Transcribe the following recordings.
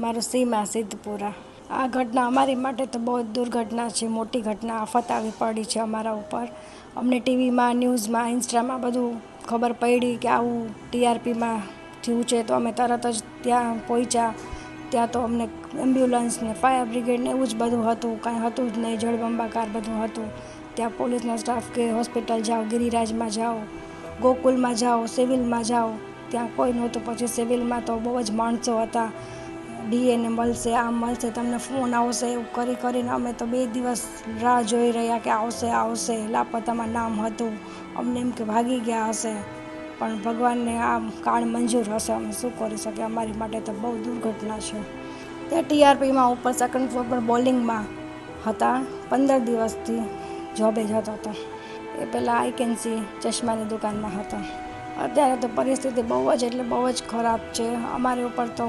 મારું સીમા સિદ્ધપુરા. આ ઘટના અમારી માટે તો બહુ દુર્ઘટના છે, મોટી ઘટના, આફત આવી પડી છે અમારા ઉપર. અમને ટીવીમાં, ન્યૂઝમાં, ઇન્સ્ટામાં બધું ખબર પડી કે આવું ટીઆરપીમાં થયું છે. તો અમે તરત જ ત્યાં પહોંચ્યા. ત્યાં તો અમને એમ્બ્યુલન્સ ને ફાયર બ્રિગેડ ને એવું જ બધું હતું. કાંઈ હતું જ નહીં, જળબંબાકાર બધું હતું. ત્યાં પોલીસનો સ્ટાફ કે હોસ્પિટલ જાઓ, ગિરિરાજમાં જાઓ, ગોકુલમાં જાઓ, સિવિલમાં જાઓ. ત્યાં કોઈ નહોતું. પછી સિવિલમાં તો બહુ જ માણસો હતા. ડીએનએ મળશે આમ મળશે, તમને ફોન આવશે એવું કરી કરીને અમે તો બે દિવસ રાહ જોઈ રહ્યા કે આવશે આવશે. લાપતામાં નામ હતું. અમને એમ કે ભાગી ગયા હશે. પણ ભગવાનને આમ કાળ મંજૂર હશે. અમે શું કરી શકીએ? અમારી માટે તો બહુ દુર્ઘટના છે. તે ટીઆરપીમાં ઉપર સેકન્ડ ફ્લોર પર બોલિંગમાં હતા. પંદર દિવસથી જોબે જતો હતો. એ પહેલાં સી ચશ્માની દુકાનમાં હતા. અત્યારે તો પરિસ્થિતિ બહુ જ એટલે બહુ જ ખરાબ છે. અમારી ઉપર તો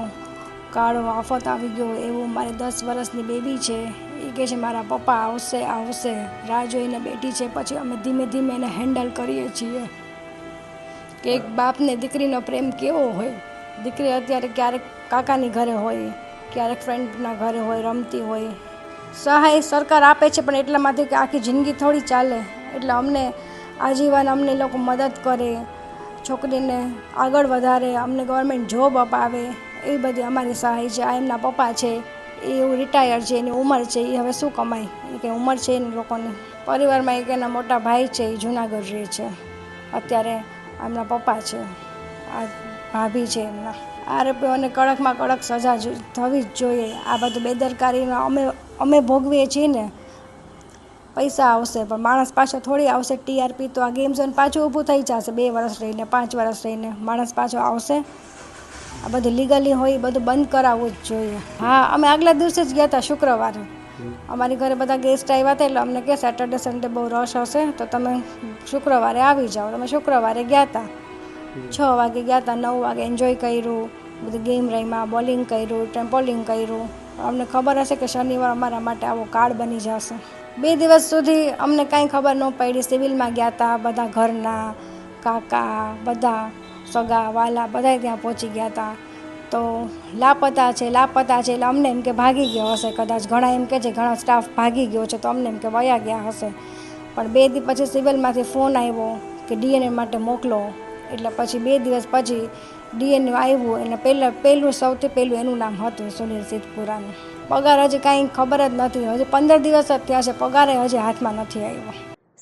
કાળો આફત આવી ગયો એવું મારી દસ વર્ષની બેબી છે. એ કહે છે, મારા પપ્પા આવશે આવશે. રાહ જોઈને બેઠી છે. પછી અમે ધીમે ધીમે એને હેન્ડલ કરીએ છીએ. કે એક બાપને દીકરીનો પ્રેમ કેવો હોય? દીકરી અત્યારે ક્યારેક કાકાની ઘરે હોય, ક્યારેક ફ્રેન્ડના ઘરે હોય, રમતી હોય. સહાય સરકાર આપે છે, પણ એટલામાંથી કે આખી જિંદગી થોડી ચાલે. એટલે અમને આજીવન અમને લોકો મદદ કરે. છોકરીને આગળ વધારે, અમને ગવર્મેન્ટ જોબ અપાવે. એવી બધી અમારી સહાય છે, આ એમના પપ્પા છે, એ એવું રિટાયર છે, એની ઉંમર છે એ હવે શું કમાય? એ કે ઉંમર છે એની લોકોની. પરિવારમાં એક એના મોટા ભાઈ છે એ જુનાગઢ રહે છે. અત્યારે એમના પપ્પા છે, આ ભાભી છે એમના. આરોપીઓને કડકમાં કડક સજા થવી જ જોઈએ. આ બધું બેદરકારીનો અમે અમે ભોગવીએ છીએ ને, પૈસા આવશે, પણ માણસ પાછો થોડી આવશે ટીઆરપી તો આ ગેમ ઝોન પાછું ઊભું થઈ જશે. બે વર્ષ રહીને, પાંચ વર્ષ રહીને માણસ પાછો આવશે. આ બધું લીગલી હોય, એ બધું બંધ કરાવવું જ જોઈએ. હા, અમે આગલા દિવસે જ ગયા હતા શુક્રવારે. અમારી ઘરે બધા ગેસ્ટ આવ્યા હતા, એટલે અમને કે સેટરડે સન્ડે બહુ રશ હશે, તો તમે શુક્રવારે આવી જાઓ. તમે શુક્રવારે ગયા હતા. છ વાગે ગયા હતા, નવ વાગે એન્જોય કર્યું, બધું ગેમ રમ્યા બોલિંગ કર્યું ટેમ્પોલિંગ કર્યું. અમને ખબર હશે કે શનિવાર અમારા માટે આવો કાર્ડ બની જશે. બે દિવસ સુધી અમને કાંઈ ખબર ન પડી સિવિલમાં ગયા હતા, બધા ઘરના, કાકા, બધા સગા વાલા બધા ત્યાં પહોંચી ગયા હતા તો લાપતા છે લાપતા છે એટલે અમને એમ કે ભાગી ગયો હશે કદાચ. ઘણા એમ કે છે, ઘણા સ્ટાફ ભાગી ગયો છે તો અમને એમ કે વયા ગયા હશે. પણ બે દિવસ પછી સિવિલમાંથી ફોન આવ્યો કે ડીએનએ માટે મોકલો. એટલે પછી બે દિવસ પછી ડીએનએ આવ્યું એટલે પહેલાં, પહેલું સૌથી પહેલું એનું નામ હતું સુનિલ સિદ્ધપુરાનું. પગાર હજી કાંઈ ખબર જ નથી. હજી પંદર દિવસ જ થયા છે, પગારે હજી હાથમાં નથી આવ્યો.